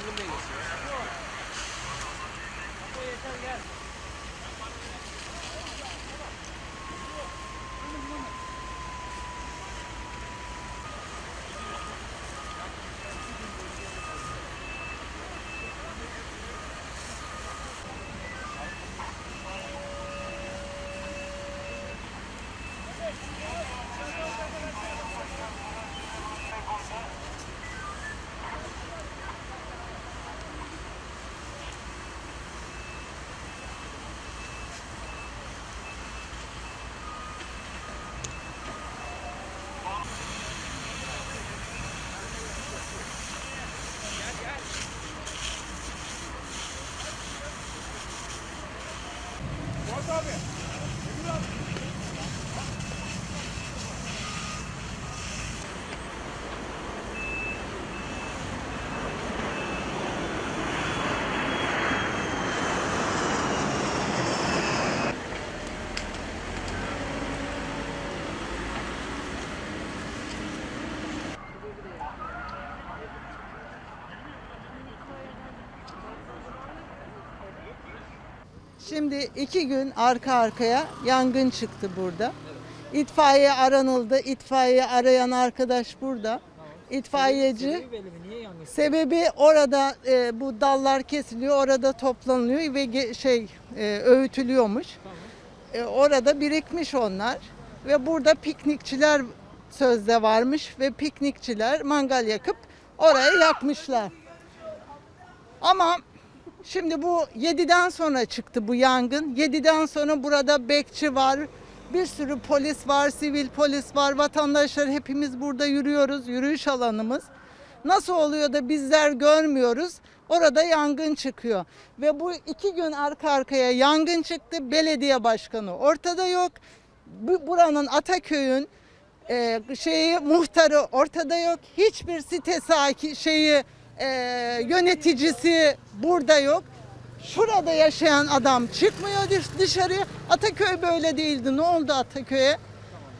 Engin Bey geçiyor. Bu yeter gel. abi. Emir abi. Şimdi iki gün arka arkaya yangın çıktı burada. İtfaiye aranıldı. İtfaiye arayan arkadaş burada. İtfaiyeci. Sebebi orada e, bu dallar kesiliyor, orada toplanılıyor ve ge- şey e, öğütülüyormuş. E, orada birikmiş onlar ve burada piknikçiler sözde varmış ve piknikçiler mangal yakıp orayı yakmışlar. Ama şimdi bu 7'den sonra çıktı bu yangın. 7'den sonra burada bekçi var, bir sürü polis var, sivil polis var, vatandaşlar hepimiz burada yürüyoruz, yürüyüş alanımız. Nasıl oluyor da bizler görmüyoruz? Orada yangın çıkıyor. Ve bu iki gün arka arkaya yangın çıktı. Belediye başkanı ortada yok. Bu, buranın Ataköy'ün e, şeyi muhtarı ortada yok. Hiçbir site sakin şeyi e, yöneticisi burada yok. Şurada yaşayan adam çıkmıyor dış- dışarıya. Ataköy böyle değildi. Ne oldu Ataköy'e?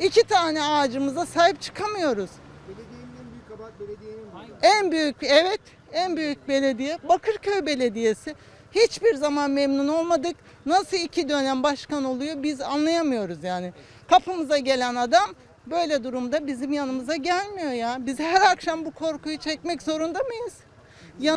İki tane ağacımıza sahip çıkamıyoruz. Belediyenin en büyük kabahat belediyenin mi? En büyük evet en büyük belediye Bakırköy Belediyesi. Hiçbir zaman memnun olmadık. Nasıl iki dönem başkan oluyor biz anlayamıyoruz yani. Kapımıza gelen adam böyle durumda bizim yanımıza gelmiyor ya. Biz her akşam bu korkuyu çekmek zorunda mıyız? Ya